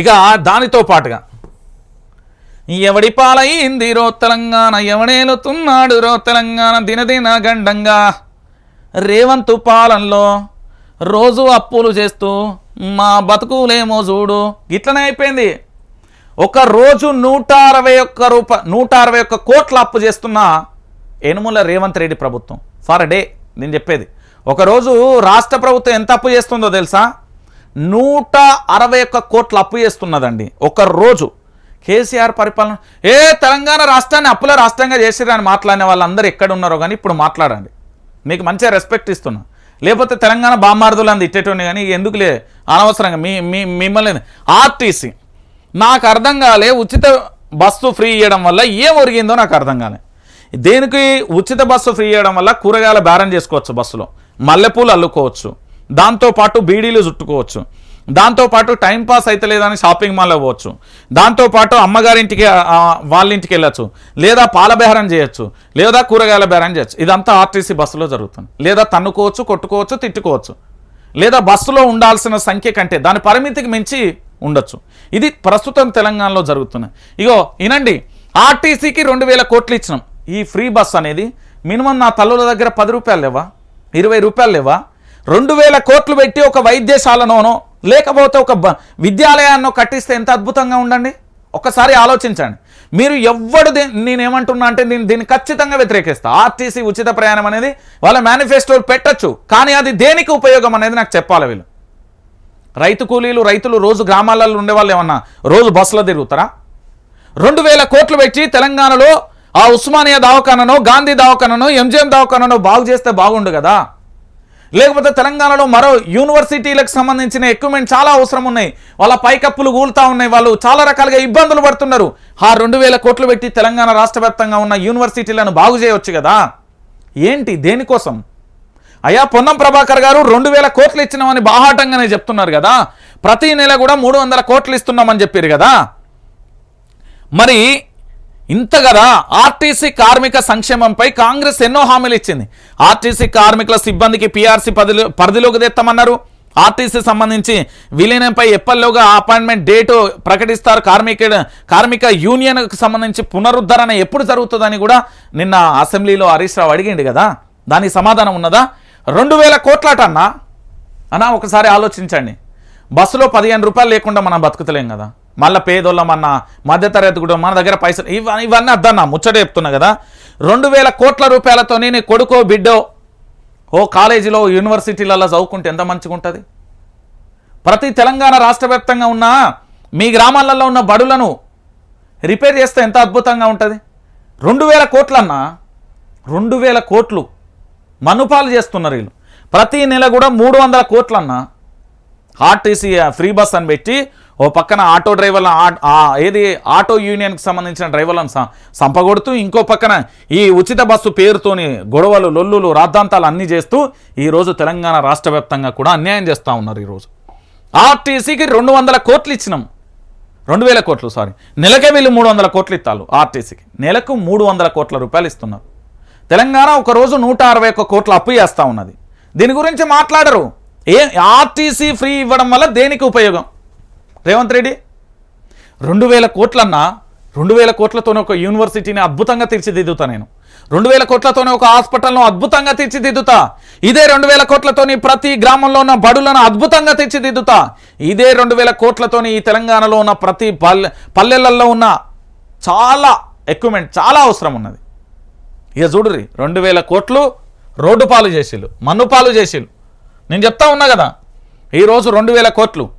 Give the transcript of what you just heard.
ఇక దానితో పాటుగా ఎవడి పాలయింది రో తెలంగాణ ఎవడేలుతున్నాడు రో తెలంగాణ దినదిన గండంగా. రేవంతు పాలనలో రోజు అప్పులు చేస్తూ మా బతుకులేమో చూడు. ఇట్లనే అయిపోయింది. ఒక రోజు నూట అరవై ఒక్క రూప నూట అరవై ఒక్క కోట్ల అప్పు చేస్తున్న యనుమల రేవంత్ రెడ్డి ప్రభుత్వం. ఫర్ డే నేను చెప్పేది. ఒకరోజు రాష్ట్ర ప్రభుత్వం ఎంత అప్పు చేస్తుందో తెలుసా? నూట అరవై ఒక్క కోట్లు అప్పు చేస్తున్నదండి. ఒక రోజు కేసీఆర్ పరిపాలన ఏ తెలంగాణ రాష్ట్రాన్ని అప్పుల రాష్ట్రంగా చేసిరని మాట్లాడిన వాళ్ళందరూ ఎక్కడ ఉన్నారో కానీ ఇప్పుడు మాట్లాడండి. మీకు మంచిగా రెస్పెక్ట్ ఇస్తున్నా. లేకపోతే తెలంగాణ బామ్మార్దులు అంది ఇట్టేటోని కానీ ఎందుకులే? అనవసరంగా మీ మీ మిమ్మల్ని ఆర్టీసీ నాకు అర్థం కాలే ఉచిత బస్సు ఫ్రీ ఇవ్వడం వల్ల ఏం ఒరిగిందో నాకు అర్థం కాలే. దేనికి ఉచిత బస్సు ఫ్రీ ఇవ్వడం వల్ల కూరగాయల బేరం చేసుకోవచ్చు బస్సులో. మల్లెపూలు అల్లుకోవచ్చు. దాంతోపాటు బీడీలు చుట్టుకోవచ్చు. దాంతోపాటు టైంపాస్ అయితే లేదని షాపింగ్ మాల్లో పోవచ్చు దాంతోపాటు అమ్మగారింటికి వాళ్ళ ఇంటికి వెళ్ళచ్చు. లేదా పాల బేరం చేయొచ్చు. లేదా కూరగాయల బేరం చేయొచ్చు. ఇదంతా ఆర్టీసీ బస్సులో జరుగుతుంది. లేదా తన్నుకోవచ్చు కొట్టుకోవచ్చు తిట్టుకోవచ్చు. లేదా బస్సులో ఉండాల్సిన సంఖ్య కంటే దాని పరిమితికి మించి ఉండొచ్చు. ఇది ప్రస్తుతం తెలంగాణలో జరుగుతున్నాయి ఇగో వినండి ఆర్టీసీకి రెండు వేల కోట్లు ఇచ్చినాం. ఈ ఫ్రీ బస్ అనేది మినిమం నా తల్లుల దగ్గర పది రూపాయలు లేవా? ఇరవై రూపాయలు లేవా? రెండు వేల కోట్లు పెట్టి ఒక వైద్యశాలనోనో లేకపోతే ఒక బ- విద్యాలయాన్నో కట్టిస్తే ఎంత అద్భుతంగా ఉండండి? ఒక్కసారి ఆలోచించండి. మీరు ఎవ్వడు నేను నేనేమంటున్నా అంటే నేను దీన్ని ఖచ్చితంగా వ్యతిరేకిస్తా. ఆర్టీసీ ఉచిత ప్రయాణం అనేది వాళ్ళ మేనిఫెస్టోలు పెట్టొచ్చు కానీ అది దేనికి ఉపయోగం అనేది నాకు చెప్పాలి వీళ్ళు. రైతు కూలీలు రైతులు రోజు గ్రామాలలో ఉండే వాళ్ళు ఏమన్నా రోజు బస్సులో తిరుగుతారా? రెండు వేల కోట్లు పెట్టి తెలంగాణలో ఆ ఉస్మానియా దవాఖాననో గాంధీ దవాఖాననో ఎంజిఎం దవాఖాననో బాగు చేస్తే బాగుండు కదా? లేకపోతే తెలంగాణలో మరో యూనివర్సిటీలకు సంబంధించిన ఎక్విప్మెంట్ చాలా అవసరం ఉన్నాయి వాళ్ళ పైకప్పులు కూలుతా ఉన్నాయి. వాళ్ళు చాలా రకాలుగా ఇబ్బందులు పడుతున్నారు. ఆ రెండు వేల కోట్లు పెట్టి తెలంగాణ రాష్ట్ర వ్యాప్తంగా ఉన్న యూనివర్సిటీలను బాగు చేయవచ్చు కదా? ఏంటి? దేనికోసం? అయ్యా పొన్నం ప్రభాకర్ గారు రెండు వేల కోట్లు ఇచ్చినామని బాహాటంగానే చెప్తున్నారు కదా. ప్రతి నెల కూడా మూడు వందల కోట్లు ఇస్తున్నామని చెప్పారు కదా? మరి ఇంత కదా ఆర్టీసీ కార్మిక సంక్షేమంపై కాంగ్రెస్ ఎన్నో హామీలు ఇచ్చింది. ఆర్టీసీ కార్మికుల సిబ్బందికి పీఆర్సీ పరిధిలో పరిధిలోకి తెస్తామన్నారు ఆర్టీసీ సంబంధించి విలీనంపై ఎప్పటిలోగా అపాయింట్మెంట్ డేటు ప్రకటిస్తారు. కార్మిక కార్మిక యూనియన్కు సంబంధించి పునరుద్ధరణ ఎప్పుడు జరుగుతుందని కూడా నిన్న అసెంబ్లీలో హరీష్ రావు అడిగిండు కదా. దానికి సమాధానం ఉన్నదా? రెండు వేల కోట్లటన్నా అన్నా ఒకసారి ఆలోచించండి. బస్సులో పదిహేను రూపాయలు లేకుండా మనం బతుకుతలేం కదా. మళ్ళీ పేదోళ్ళం అన్న మధ్యతరగతి కూడా మన దగ్గర పైసలు ఇవన్నీ ఇవన్నీ అద్దన్నా ముచ్చట చెప్తున్నా కదా. రెండు వేల కోట్ల రూపాయలతో నేను కొడుకో బిడ్డో ఓ కాలేజీలో యూనివర్సిటీలలో చదువుకుంటే ఎంత మంచిగా ఉంటుంది ప్రతి తెలంగాణ రాష్ట్ర వ్యాప్తంగా ఉన్న మీ గ్రామాలలో ఉన్న బడులను రిపేర్ చేస్తే ఎంత అద్భుతంగా ఉంటుంది? రెండు వేల కోట్లన్నా రెండు వేల కోట్లు మనుపాలు చేస్తున్నారు వీళ్ళు. ప్రతి నెల కూడా మూడు వందల కోట్లన్నా ఆర్టీసీ ఫ్రీ బస్ అని పెట్టి ఓ పక్కన ఆటో డ్రైవర్లను ఏది ఆటో యూనియన్కి సంబంధించిన డ్రైవర్లను సంపగొడుతూ ఇంకో పక్కన ఈ ఉచిత బస్సు పేరుతోని గొడవలు లొల్లులు రాద్ధాంతాలు అన్నీ చేస్తూ ఈరోజు తెలంగాణ రాష్ట్ర వ్యాప్తంగా కూడా అన్యాయం చేస్తూ ఉన్నారు ఈరోజు. ఆర్టీసీకి రెండు వందల కోట్లు ఇచ్చినాం. రెండు వేల కోట్లు సారీ. నెలకే వీళ్ళు మూడు వందల కోట్లు ఇస్తారు ఆర్టీసీకి. నెలకు మూడు వందల కోట్ల రూపాయలు ఇస్తున్నారు. తెలంగాణ ఒకరోజు నూట అరవై ఒక్క కోట్ల అప్పు చేస్తూ ఉన్నది. దీని గురించి మాట్లాడరు. ఏ ఆర్టీసీ ఫ్రీ ఇవ్వడం వల్ల దేనికి ఉపయోగం? రేవంత్ రెడ్డి రెండు వేల కోట్లన్నా రెండు వేల కోట్లతోనే ఒక యూనివర్సిటీని అద్భుతంగా తీర్చిదిద్దుతా నేను. రెండు వేల కోట్లతోనే ఒక హాస్పిటల్ను అద్భుతంగా తీర్చిదిద్దుతా. ఇదే రెండు వేల కోట్లతోని ప్రతి గ్రామంలో ఉన్న బడులను అద్భుతంగా తీర్చిదిద్దుతా. ఇదే రెండు వేల కోట్లతోని ఈ తెలంగాణలో ఉన్న ప్రతి పల్లె పల్లెలలో ఉన్న చాలా ఎక్విప్మెంట్ చాలా అవసరం ఉన్నది. ఇక చూడుర్రి రెండు వేల కోట్లు రోడ్డు పాలు చేసిళ్ళు మన్ను పాలు చేసిళ్ళు. నేను చెప్తా ఉన్నా కదా ఈరోజు రెండు వేల కోట్లు